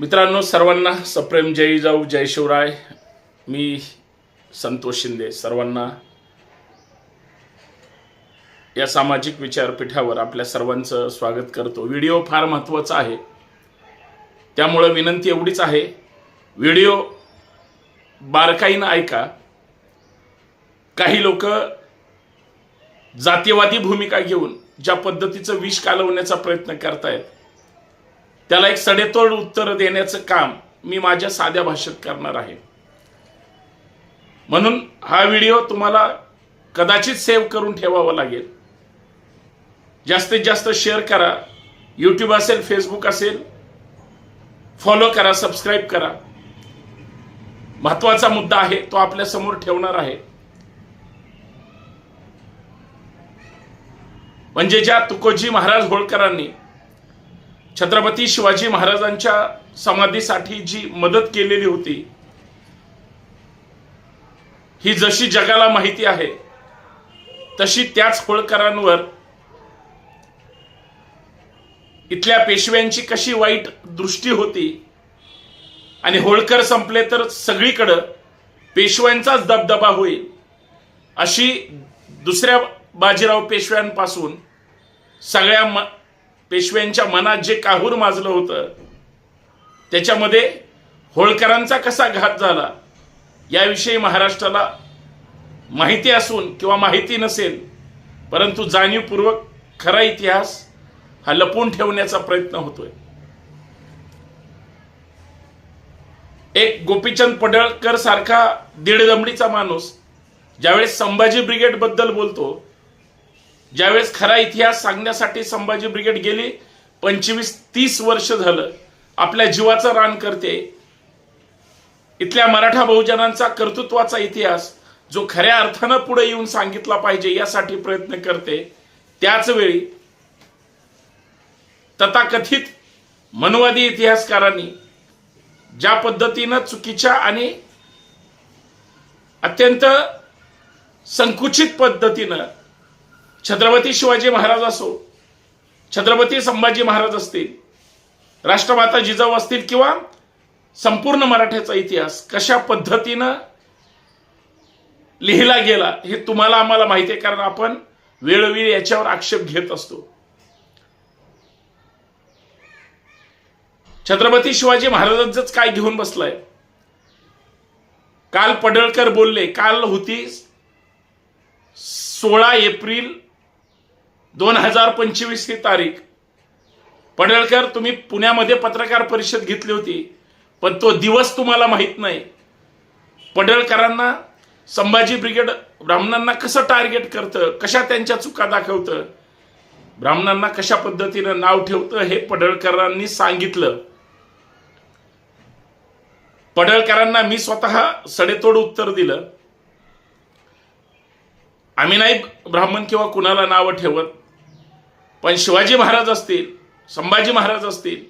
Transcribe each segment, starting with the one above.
मित्रांनो सर्वांना सप्रेम जय जाऊ जय शिवराय. मी संतोष शिंदे सर्वांना या सामाजिक विचारपीठावर आपल्या सर्वांचं स्वागत करतो. व्हिडिओ फार महत्त्वाचा आहे. त्यामुळं विनंती एवढीच आहे. व्हिडिओ बारकाईनं ऐका. काही लोक जातीयवादी भूमिका घेऊन ज्या पद्धतीचं विष कालवण्याचा प्रयत्न करतायत त्याला एक सडेतोड उत्तर देण्याचं काम मी माझ्या साध्या भाषेत करणार आहे. म्हणून हा व्हिडिओ तुम्हाला कदाचित सेव्ह करून ठेवावा लागेल. जास्तीत जास्त शेअर करा. यूट्यूब असेल फेसबुक असेल फॉलो करा सबस्क्राईब करा. महत्त्वाचा मुद्दा आहे तो आपल्यासमोर ठेवणार आहे. म्हणजे ज्या तुकोजी महाराज होळकरांनी छत्रपती शिवाजी महाराजांच्या समाधीसाठी जी मदत केलेली होती ही जशी जगाला माहिती आहे तशी त्याच होळकरांवर इथल्या पेशव्यांची कशी वाईट दृष्टी होती आणि होळकर संपले तर सगळीकडं पेशव्यांचाच दबदबा होईल अशी दुसऱ्या बाजीराव पेशव्यांपासून सगळ्या पेशव्यांच्या मनात जे काहूर माजलं होतं त्याच्यामध्ये होळकरांचा कसा घात झाला याविषयी महाराष्ट्राला माहिती असून किंवा माहिती नसेल परंतु जाणीवपूर्वक खरा इतिहास हा लपवून ठेवण्याचा प्रयत्न होतोय. एक गोपीचंद पडळकर सारखा दीडदमडीचा माणूस ज्यावेळेस संभाजी ब्रिगेडबद्दल बोलतो ज्यावेळेस खरा इतिहास सांगण्यासाठी संभाजी ब्रिगेड गेली पंचवीस तीस वर्ष झालं. आपल्या जीवाचं रान करते. इथल्या मराठा बहुजनांचा कर्तृत्वाचा इतिहास जो खऱ्या अर्थानं पुढे येऊन सांगितला पाहिजे यासाठी प्रयत्न करते. त्याच वेळी तथाकथित मनवादी इतिहासकारांनी ज्या पद्धतीनं चुकीच्या आणि अत्यंत संकुचित पद्धतीनं छत्रपती शिवाजी महाराज असो छत्रपती संभाजी महाराज असतील राष्ट्रमाता जिजाऊ असतील किंवा संपूर्ण मराठ्याचा इतिहास कशा पद्धतीनं लिहिला गेला हे तुम्हाला आम्हाला माहिती आहे कारण आपण वेळोवेळी याच्यावर आक्षेप घेत असतो. छत्रपती शिवाजी महाराजांचंच काय घेऊन बसलाय? काल पडळकर बोलले काल होती सोळा एप्रिल दोन हजार पंचवीस ही तारीख. पडळकर तुम्ही पुण्यामध्ये पत्रकार परिषद घेतली होती पण तो दिवस तुम्हाला माहीत नाही. पडळकरांना संभाजी ब्रिगेड ब्राह्मणांना कसं टार्गेट करतं कशा त्यांच्या चुका दाखवतं ब्राह्मणांना कशा पद्धतीनं नाव ठेवतं हे पडळकरांनी सांगितलं. पडळकरांना मी स्वतः सडेतोड उत्तर दिलं. आम्ही नाही ब्राह्मण किंवा कुणाला नावं ठेवत पण शिवाजी महाराज असतील संभाजी महाराज असतील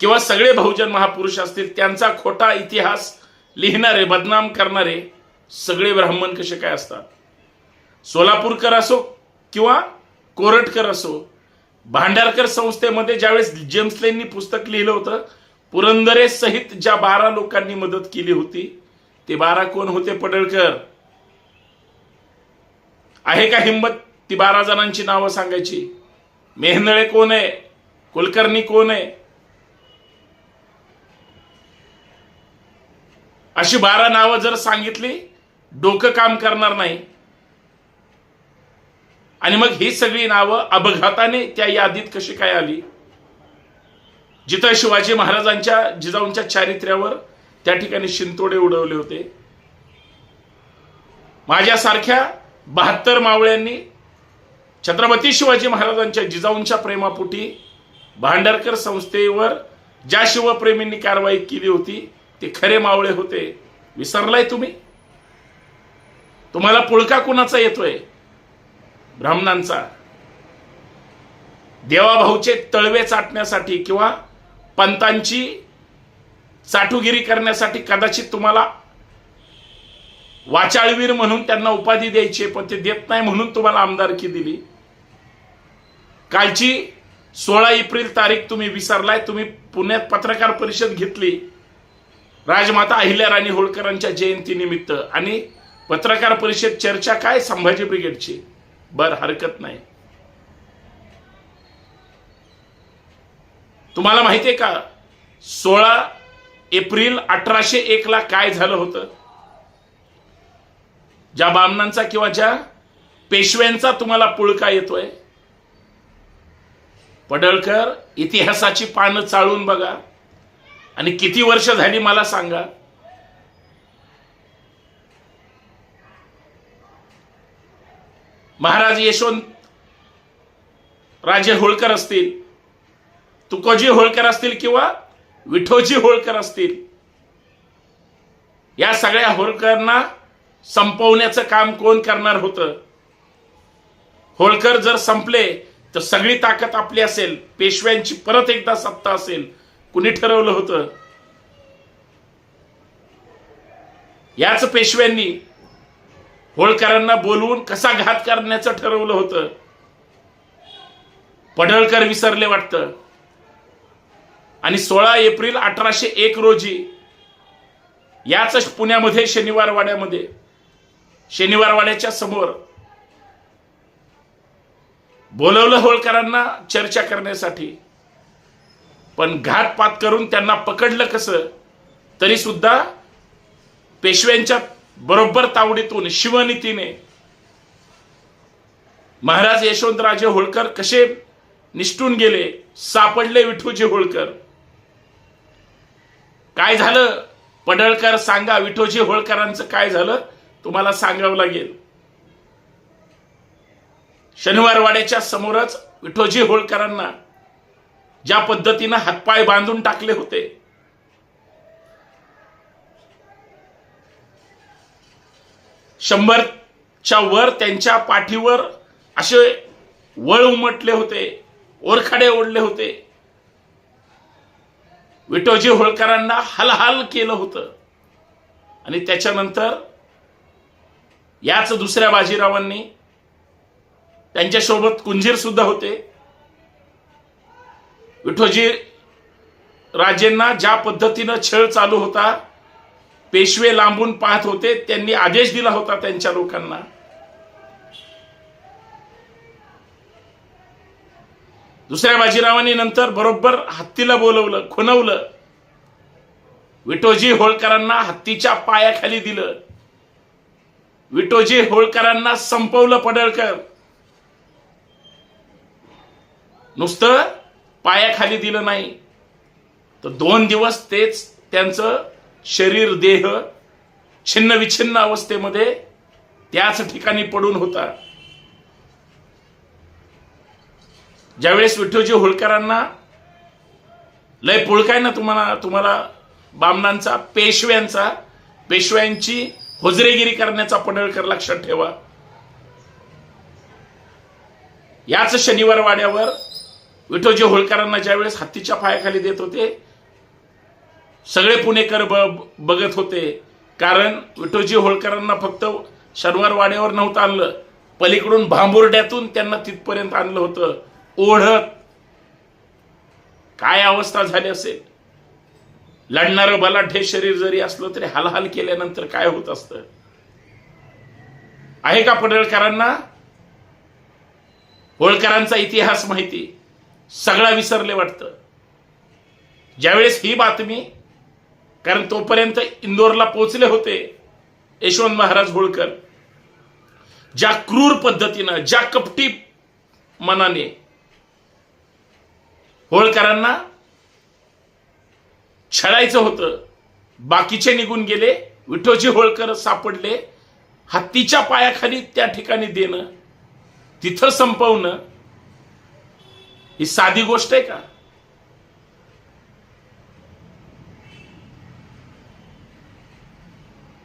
किंवा सगळे बहुजन महापुरुष असतील त्यांचा खोटा इतिहास लिहिणारे बदनाम करणारे सगळे ब्राह्मण कसे काय असतात? सोलापूरकर असो किंवा कोरटकर असो भांडारकर संस्थेमध्ये ज्यावेळेस जेम्सलेंनी पुस्तक लिहिलं होतं पुरंदरे सहित ज्या बारा लोकांनी मदत केली होती ते बारा कोण होते? पडळकर. आहे का हिंमत? ती बारा जणांची नावं सांगायची. मेहनळे कोण आहे? कुलकर्णी कोण आहे? अशी बारा नावं जर सांगितली डोकं काम करणार नाही. आणि मग ही सगळी नावं अपघाताने त्या यादीत कशी काय आली? जिथं शिवाजी महाराजांच्या जिजाऊंच्या चारित्र्यावर त्या ठिकाणी शिंतोडे उडवले होते. माझ्यासारख्या बहात्तर मावळ्यांनी छत्रपती शिवाजी महाराजांच्या जिजाऊंच्या प्रेमापोटी भांडारकर संस्थेवर ज्या शिवप्रेमींनी कारवाई केली होती ते खरे मावळे होते. विसरलाय तुम्ही? तुम्हाला पुळका कुणाचा येतोय? ब्राह्मणांचा. देवाभाऊचे तळवे चाटण्यासाठी किंवा पंतांची चाटुगिरी करण्यासाठी कदाचित तुम्हाला वाचाळवीर म्हणून त्यांना उपाधी द्यायची पण ते देत नाही म्हणून तुम्हाला आमदारकी दिली. कालची सोळा एप्रिल तारीख तुम्ही विसरलाय तुम्ही पुण्यात पत्रकार परिषद घेतली. राजमाता अहिल्या राणी होळकरांच्या जयंतीनिमित्त. आणि पत्रकार परिषद चर्चा काय? संभाजी ब्रिगेडची. बर हरकत नाही. तुम्हाला माहितीये का सोळा एप्रिल अठराशे एक ला काय झालं होतं? ज्या बामणांचा किंवा ज्या पेशव्यांचा तुम्हाला पुळका येतोय पडळकर इतिहासाची पानं चाळून बघा. आणि किती वर्ष झाली मला सांगा. महाराज यशवंत राजे होळकर असतील तुकोजी होळकर असतील किंवा विठोजी होळकर असतील या सगळ्या होळकरांना संपवण्याचं काम कोण करणार होतं? होळकर जर संपले तर सगळी ताकद आपली असेल पेशव्यांची परत एकदा सत्ता असेल कुणी ठरवलं होतं? याच पेशव्यांनी होळकरांना बोलवून कसा घात करण्याचं ठरवलं होतं? पडळकर विसरले वाटतं. आणि सोळा एप्रिल अठराशे एक रोजी याच पुण्यामध्ये शनिवार वाड्यामध्ये शनिवार वाड्याच्या समोर बोलवलं होळकरांना चर्चा करण्यासाठी. पण घातपात करून त्यांना पकडलं कसं? तरी सुद्धा पेशव्यांच्या बरोबर तावडीतून शिवनीतीने महाराज यशवंतराजे होळकर कसे निष्ठून गेले? सापडले विठूजी होळकर. काय झालं? पडळकर सांगा विठोजी होळकरांचं काय झालं? तुम्हाला सांगावं लागेल. शनिवारवाड्याच्या समोरच विठोजी होळकरांना ज्या पद्धतीनं हातपाय बांधून टाकले होते शंभरच्या वर त्यांच्या पाठीवर असे वळ उमटले होते ओरखाडे ओढले होते. विठोजी होळकरांना हलहाल केलं होतं. आणि त्याच्यानंतर याच दुसऱ्या बाजीरावांनी त्यांच्यासोबत कुंजीर सुद्धा होते. विठोजी राजेंना ज्या पद्धतीनं छळ चालू होता पेशवे लांबून पाहत होते त्यांनी आदेश दिला होता त्यांच्या लोकांना. दुसऱ्या बाजीरावांनी नंतर बरोबर हत्तीला बोलवलं खुनवलं विठोजी होळकरांना हत्तीच्या पायाखाली दिलं. विठोजी होळकरांना संपवलं पडळकर. नुसतं पायाखाली दिलं नाही. तर दोन दिवस तेच त्यांचं शरीर देह छिन्न विछिन्न अवस्थेमध्ये त्याच ठिकाणी पडून होता. ज्यावेळेस विठ्ठलजी होळकरांना लय पुळकाय ना तुम्हाला तुम्हाला बामणांचा पेशव्यांचा पेशव्यांची होजरेगिरी करण्याचा पडळकर लक्षात ठेवा. याच शनिवार वाड्यावर विठोजी होळकरांना ज्यावेळेस हत्तीच्या पायाखाली देत होते सगळे पुणेकर ब बघत होते. कारण विठोजी होळकरांना फक्त शनिवार वाड्यावर नव्हतं आणलं. पलीकडून भांबुर्ड्यातून त्यांना तिथपर्यंत आणलं होतं. ओढत. काय अवस्था झाली असेल? लढणारं बलाढ्य शरीर जरी असलं तरी हालहाल केल्यानंतर काय होत असतं? आहे का पडळकरांना? होळकरांचा इतिहास माहिती. सगळा विसरले वाटतं. ज्यावेळेस ही बातमी कारण तोपर्यंत इंदोरला पोचले होते यशवंत महाराज होळकर ज्या क्रूर पद्धतीनं ज्या कपटी मनाने होळकरांना छळायचं होतं बाकीचे निघून गेले विठोजी होळकर सापडले हत्तीच्या पायाखाली त्या ठिकाणी देणं तिथं संपवणं ही साधी गोष्ट आहे का?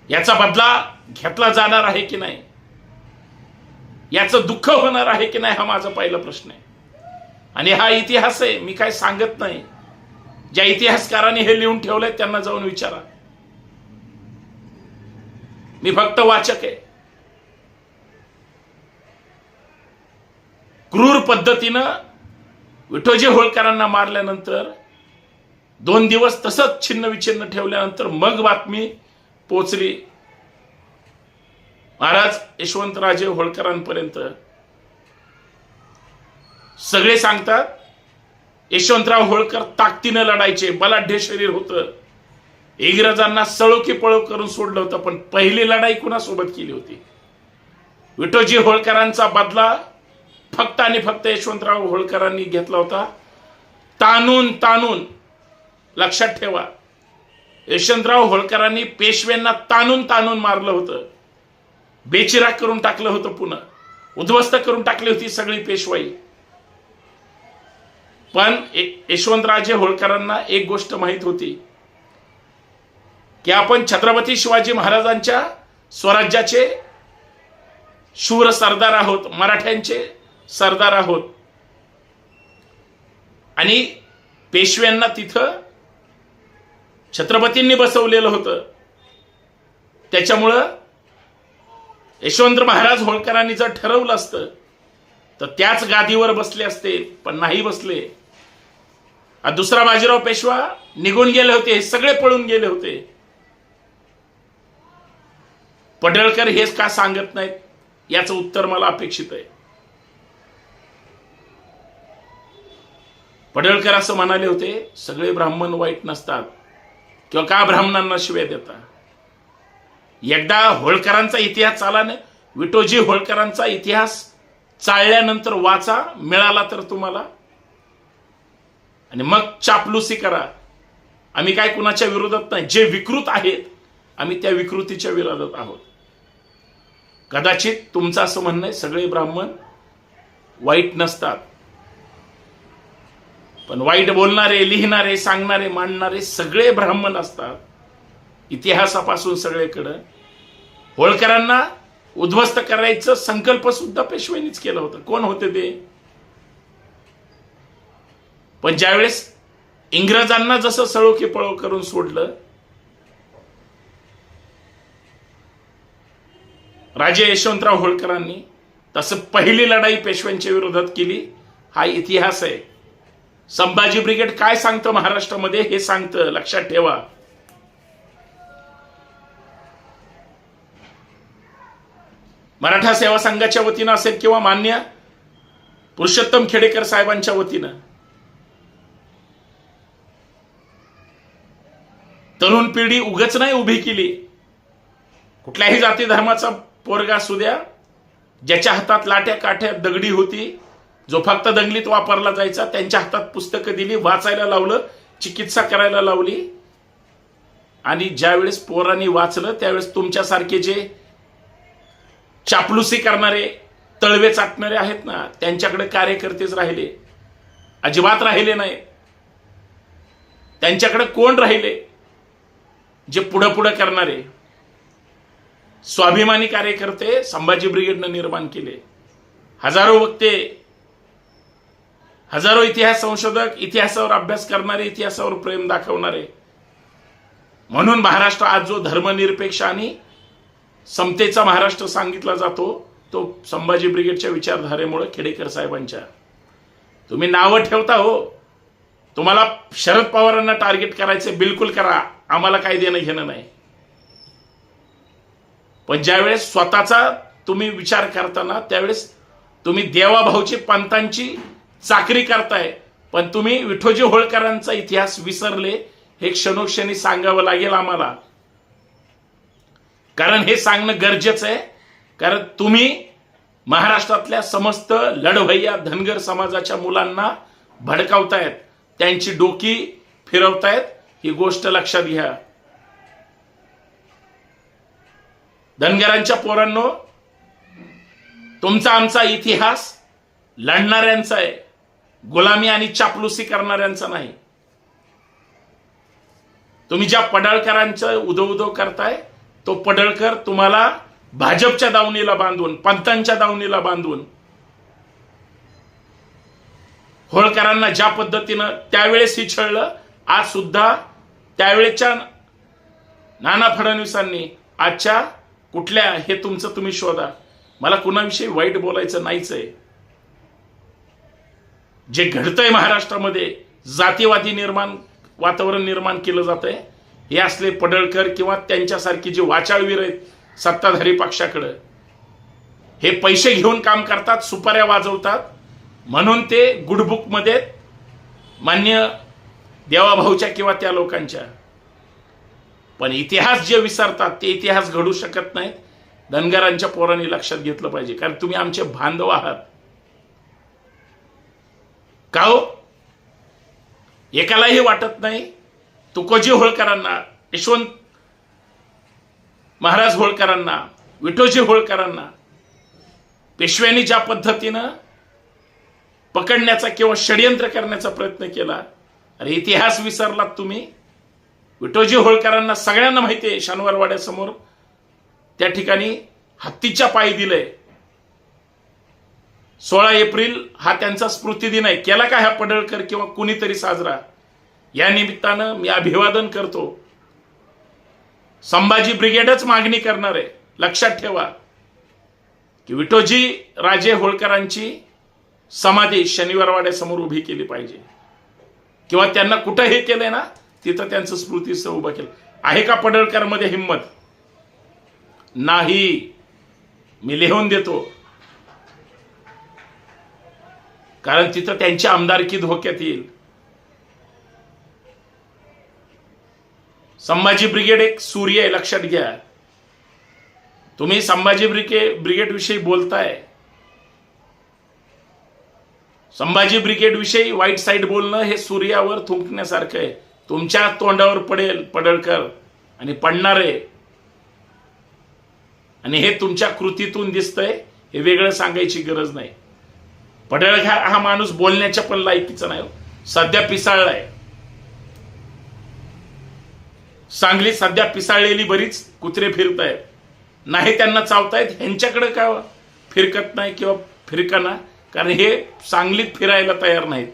याचा बदला घेतला जाणार आहे की नाही? याचं दुःख होणार आहे की नाही हा माझा पहिला प्रश्न आहे. आणि हा इतिहास आहे मी काय सांगत नाही. ज्या इतिहासकारांनी हे लिहून ठेवलंय त्यांना जाऊन विचारा. मी फक्त वाचक आहे. क्रूर पद्धतीनं विठोजी होळकरांना मारल्यानंतर दोन दिवस तसंच छिन्न विछिन्न ठेवल्यानंतर मग बातमी पोचली. महाराज यशवंतराजे होळकरांपर्यंत. सगळे सांगतात यशवंतराव होळकर ताकदीनं लढायचे बलाढ्य शरीर होतं. इंग्रजांना सळो की पळो करून सोडलं होतं पण पहिली लढाई कुणासोबत केली होती? विठोजी होळकरांचा बदला फक्त आणि फक्त यशवंतराव होळकरांनी घेतला होता. तानून ताणून लक्षात ठेवा. यशवंतराव होळकरांनी पेशव्यांना तानून ताणून मारलं होतं. बेचिराग करून टाकलं होतं पुन्हा. उद्ध्वस्त करून टाकली होती सगळी पेशवाई. पण यशवंतराजे होळकरांना एक गोष्ट माहीत होती. की आपण छत्रपती शिवाजी महाराजांच्या स्वराज्याचे शूर सरदार आहोत मराठ्यांचे. सरदार आहोत. आणि पेशव्यांना तिथं छत्रपतींनी बसवलेलं होतं. त्याच्यामुळं यशवंत महाराज होळकरांनी जर ठरवलं असतं तर त्याच गादीवर बसले असते पण नाही बसले. दुसरा बाजीराव पेशवा निघून गेले होते हे सगळे पळून गेले होते. पडळकर हेच का सांगत नाहीत? याचं उत्तर मला अपेक्षित आहे. पडळकर असं म्हणाले होते सगळे ब्राह्मण वाईट नसतात. किंवा का ब्राह्मणांना शिव्या देता? एकदा होळकरांचा इतिहास चाला नाही विटोजी होळकरांचा इतिहास चाळल्यानंतर वाचा मिळाला तर तुम्हाला? आणि मग चापलुसी करा. आम्ही काय कुणाच्या विरोधात नाही जे विकृत आहेत आम्ही त्या विकृतीच्या विरोधात आहोत. कदाचित तुमचं असं म्हणणं आहे सगळे ब्राह्मण वाईट नसतात. पण वाईट बोलणारे लिहिणारे सांगणारे मांडणारे सगळे ब्राह्मण असतात. इतिहासापासून सगळीकडं. होळकरांना उद्ध्वस्त करायचं संकल्प सुद्धा पेशव्यांनीच केलं होतं. कोण होते ते? पण ज्यावेळेस इंग्रजांना जसं सळो की पळो करून सोडलं राजे यशवंतराव होळकरांनी तसं पहिली लढाई पेशव्यांच्या विरोधात केली. हा इतिहास आहे. संभाजी ब्रिगेड काय सांगतं महाराष्ट्रामध्ये हे सांगतं. लक्षात ठेवा. मराठा सेवा संघाच्या वतीनं असेल किंवा मान्य पुरुषोत्तम खेडेकर साहेबांच्या वतीनं. तरुण पिढी उगच नाही उभी केली. कुठल्याही जाती धर्माचा पोरगा असू द्या ज्याच्या हातात लाट्या काठ्या दगडी होती जो फक्त दंगलीत वापरला जायचा त्यांच्या हातात पुस्तकं दिली वाचायला लावलं चिकित्सा करायला लावली. आणि ज्यावेळेस पोरांनी वाचलं त्यावेळेस तुमच्यासारखे जे चापलुसी करणारे तळवे चाटणारे आहेत ना त्यांच्याकडे कार्यकर्तेच राहिले. अजिबात राहिले नाही. त्यांच्याकडे कोण राहिले? जे पुढं पुढं करणारे. स्वाभिमानी कार्यकर्ते संभाजी ब्रिगेडनं निर्माण केले. हजारो वक्ते हजारो इतिहास संशोधक इतिहासावर अभ्यास करणारे इतिहासावर प्रेम दाखवणारे. म्हणून महाराष्ट्र आज जो धर्मनिरपेक्ष आणि समतेचा महाराष्ट्र सांगितला जातो तो संभाजी ब्रिगेडच्या विचारधारेमुळे खेडेकर साहेबांच्या. तुम्ही नावं ठेवता हो. तुम्हाला शरद पवारांना टार्गेट करायचे बिलकुल करा. आम्हाला काही देणं घेणं नाही. पण ज्यावेळेस स्वतःचा तुम्ही विचार करताना त्यावेळेस तुम्ही देवाभाऊची पंतांची चाकरी करताय. पण तुम्ही विठोजी होळकरांचा इतिहास विसरले हे क्षणोक्षणी सांगावं लागेल आम्हाला. कारण हे सांगणं गरजेचं आहे. कारण तुम्ही महाराष्ट्रातल्या समस्त लढवय्या धनगर समाजाच्या मुलांना भडकावतायत. त्यांची डोकी फिरवतायत. ही गोष्ट लक्षात घ्या. धनगरांच्या पोरांनो तुमचा आमचा इतिहास लढणाऱ्यांचा आहे. गुलामी आणि चापलुसी करणाऱ्यांचा नाही. तुम्ही ज्या पडळकरांचं उदो उदो करताय तो पडळकर तुम्हाला भाजपच्या दावणीला बांधून पंतांच्या दावणीला बांधून होळकरांना ज्या पद्धतीनं त्यावेळेस ही छळलं आज सुद्धा त्यावेळेच्या नाना फडणवीसांनी आजच्या कुठल्या हे तुमचं तुम्ही शोधा. मला कुणाविषयी वाईट बोलायचं नाहीच आहे जे घडतंय महाराष्ट्रामध्ये जातीवादी निर्माण वातावरण निर्माण केलं जात आहे हे असले पडळकर किंवा त्यांच्यासारखी जे वाचाळवीर आहेत सत्ताधारी पक्षाकडं हे पैसे घेऊन काम करतात सुपाऱ्या वाजवतात. म्हणून ते गुडबुकमध्ये मान्य देवाभाऊच्या किंवा त्या लोकांच्या. पण इतिहास जे विसरतात ते इतिहास घडू शकत नाहीत. धनगरांच्या पोरांनी लक्षात घेतलं पाहिजे. कारण तुम्ही आमचे बांधव आहात. का हो? एकालाही वाटत नाही? तुकोजी होळकरांना यशवंत महाराज होळकरांना विठोजी होळकरांना पेशव्यांनी ज्या पद्धतीनं पकडण्याचा किंवा षडयंत्र करण्याचा प्रयत्न केला अरे इतिहास विसरलात तुम्ही? विठोजी होळकरांना सगळ्यांना माहिती आहे शनिवारवाड्यासमोर त्या ठिकाणी हत्तीच्या पायी दिलंय. सोळा एप्रिल हा त्यांचा स्मृती दिन आहे. केला का ह्या पडळकर किंवा कुणीतरी साजरा? या निमित्तानं मी अभिवादन करतो. संभाजी ब्रिगेडच मागणी करणार आहे. लक्षात ठेवा. की विठोजी राजे होळकरांची समाधी शनिवारवाड्यासमोर उभी केली पाहिजे. किंवा त्यांना कुठं हे केलंय ना तिथं त्यांचं स्मृतीस्थळ उभं केलं. आहे का पडळकरमध्ये हिंमत? नाही. मी लिहून देतो. कारण तिथं त्यांची आमदारकी धोक्यात येईल. संभाजी ब्रिगेड एक सूर्य आहे लक्षात घ्या. तुम्ही संभाजी ब्रिगेड ब्रिगेड विषयी बोलताय. संभाजी ब्रिगेड विषयी वाईट साईड बोलणं हे सूर्यावर थुंकण्यासारखं आहे. तुमच्या तोंडावर पडेल पडळकर. आणि पडणार आहे. आणि हे तुमच्या कृतीतून दिसतंय हे वेगळं सांगायची गरज नाही. पडळ हा हा माणूस बोलण्याच्या पण लायकीचा नाही हो. सध्या पिसाळलाय. सांगली सध्या पिसाळलेली बरीच कुत्रे फिरत आहेत नाही त्यांना चावतायत ह्यांच्याकडे का हो? फिरकत नाही किंवा फिरकाना कारण हे सांगलीत फिरायला तयार नाहीत.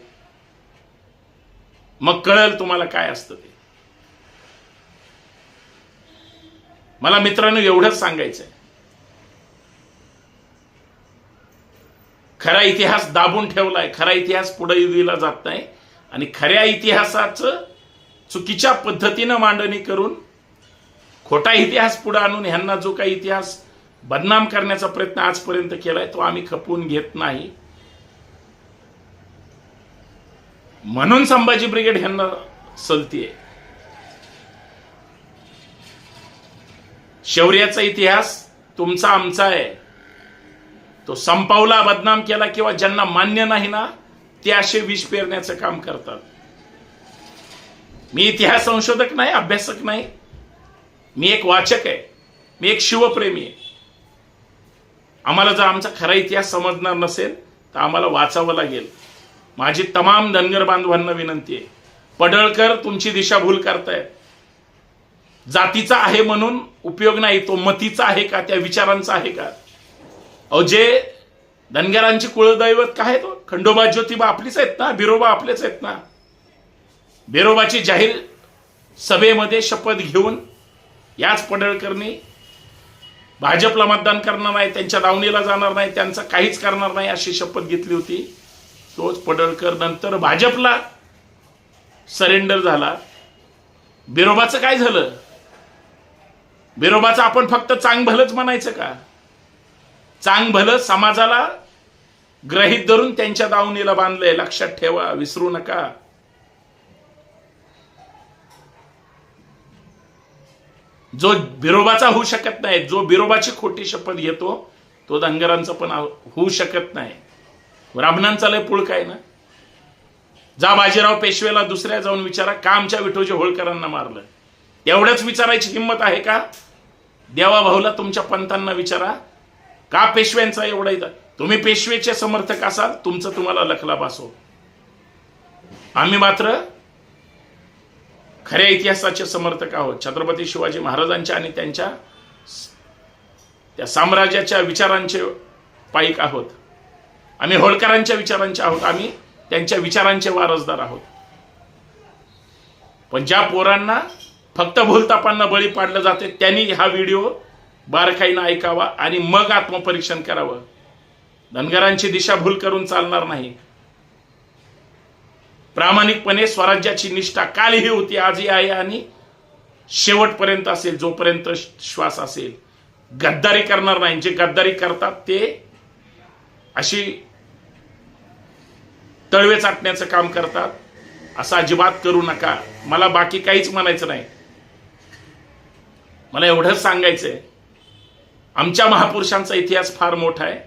मग कळेल तुम्हाला काय असतं ते. मला मित्रांनो एवढंच सांगायचंय. खरा इतिहास दाबून ठेवलाय खरा इतिहास पुढे दिला जात नाही आणि खऱ्या इतिहासाचं चुकीच्या पद्धतीनं मांडणी करून खोटा इतिहास पुढे आणून ह्यांना जो काही इतिहास बदनाम करण्याचा प्रयत्न आजपर्यंत केलाय तो आम्ही खपवून घेत नाही. म्हणून संभाजी ब्रिगेड ह्यांना सलतीये. शौर्याचा इतिहास तुमचा आमचा आहे. तो संपावला बदनाम केला किंवा ज्यांना मान्य नाही ना ते असे विष पेरण्याचं काम करतात. मी इतिहास संशोधक नाही अभ्यासक नाही. मी एक वाचक आहे. मी एक शिवप्रेमी आहे. आम्हाला जर आमचा खरा इतिहास समजणार नसेल तर आम्हाला वाचावं लागेल. माझी तमाम धनगर बांधवांना विनंती आहे. पडळकर तुमची दिशाभूल करतायत. जातीचा आहे म्हणून उपयोग नाही तो मतीचा आहे का त्या विचारांचा आहे का? अहो जे धनगरांची कुळदैवत काय तो? खंडोबा ज्योतिबा आपलीच आहेत ना? बिरोबा आपलेच आहेत ना? बिरोबाची जाहीर सभेमध्ये शपथ घेऊन याच पडळकरनी भाजपला मतदान करणार नाही त्यांच्या दावणीला जाणार नाही त्यांचं काहीच करणार नाही अशी शपथ घेतली होती. तोच पडळकर नंतर भाजपला सरेंडर झाला. बिरोबाचं काय झालं? बिरोबाचं आपण फक्त चांग भलंच म्हणायचं का? चांग भलं समाजाला ग्रहित धरून त्यांच्या दावणीला बांधलंय. लक्षात ठेवा विसरू नका. जो बिरोबाचा होऊ शकत नाही जो बिरोबाची खोटी शपथ घेतो तो धनगरांचा पण होऊ शकत नाही. ब्राह्मणांचा लय पुळ काय ना? जा बाजीराव पेशवेला दुसऱ्या जाऊन विचारा का आमच्या विठोजी होळकरांना मारलं? एवढंच विचारायची हिंमत आहे का? देवा भाऊला तुमच्या पंतांना विचारा. का पेशव्यांचा एवढा इथं? तुम्ही पेशवेचे समर्थक असाल तुमचं तुम्हाला लखलाप असो आम्ही मात्र खऱ्या इतिहासाचे समर्थक आहोत. छत्रपती शिवाजी महाराजांच्या आणि त्यांच्या त्या साम्राज्याच्या विचारांचे पाईक आहोत. आम्ही होळकरांच्या विचारांचे आहोत. आम्ही त्यांच्या विचारांचे वारसदार आहोत. पण ज्या पोरांना फक्त भूलतापांना बळी पाडलं जाते त्यांनी हा व्हिडिओ बारकाईनं ऐकावा आणि मग आत्मपरीक्षण करावं. धनगरांची दिशाभूल करून चालणार नाही. प्रामाणिकपणे स्वराज्याची निष्ठा कालही होती आजही आहे आणि शेवटपर्यंत असेल जोपर्यंत श्वास असेल. गद्दारी करणार नाही. जे गद्दारी करतात ते अशी तळवे चाटण्याचं काम करतात. असं अजिबात करू नका. मला बाकी काहीच म्हणायचं नाही. मला एवढंच सांगायचंय. आमच्या महापुरुषांचा इतिहास फार मोठा आहे.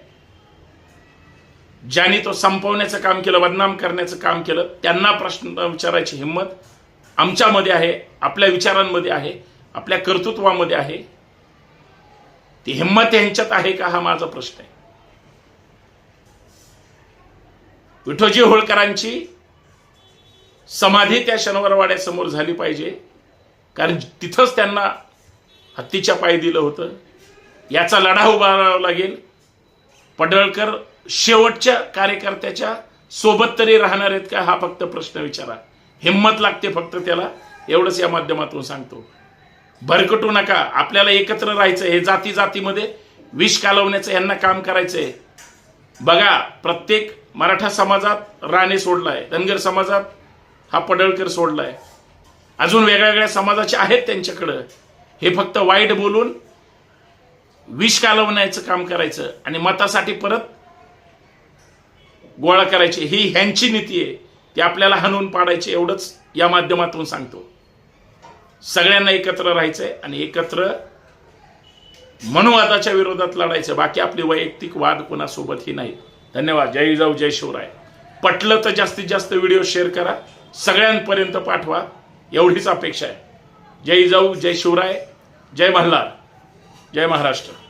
ज्यांनी तो संपवण्याचं काम केलं बदनाम करण्याचं काम केलं त्यांना प्रश्न विचारायची हिंमत आमच्यामध्ये आहे आपल्या विचारांमध्ये आहे आपल्या कर्तृत्वामध्ये आहे. ती हिंमत यांच्यात आहे का हा माझा प्रश्न आहे. विठोजी होळकरांची समाधी त्या शनिवारवाड्यासमोर झाली पाहिजे कारण तिथंच त्यांना हत्तीच्या पायी दिलं होतं. याचा लढा उभारावा लागेल. पडळकर शेवटच्या कार्यकर्त्याच्या सोबत तरी राहणार आहेत का हा फक्त प्रश्न विचारा. हिंमत लागते फक्त त्याला एवढंच या माध्यमातून सांगतो. भरकटू नका आपल्याला एकत्र राहायचं हे जाती जातीमध्ये विष कालवण्याचं यांना काम करायचंय. बघा प्रत्येक मराठा समाजात राणे सोडलाय धनगर समाजात हा पडळकर सोडलाय. अजून वेगळ्या वेगळ्या समाजाचे आहेत त्यांच्याकडं. हे फक्त वाईट बोलून विष कालवण्याचं काम करायचं आणि मतासाठी परत गोळा करायचे. ही ह्यांची नीती आहे. ती आपल्याला हनवून पाडायची एवढंच या माध्यमातून सांगतो. सगळ्यांना एकत्र राहायचंय आणि एकत्र मनुवादाच्या विरोधात लढायचं बाकी आपली वैयक्तिक वाद कोणासोबतही नाही. धन्यवाद. जय जाऊ जय शिवराय. पटलं तर जास्तीत जास्त व्हिडिओ शेअर करा. सगळ्यांपर्यंत पाठवा. एवढीच अपेक्षा आहे. जय जाऊ जय शिवराय. जय मल्हार. जय महाराष्ट्र.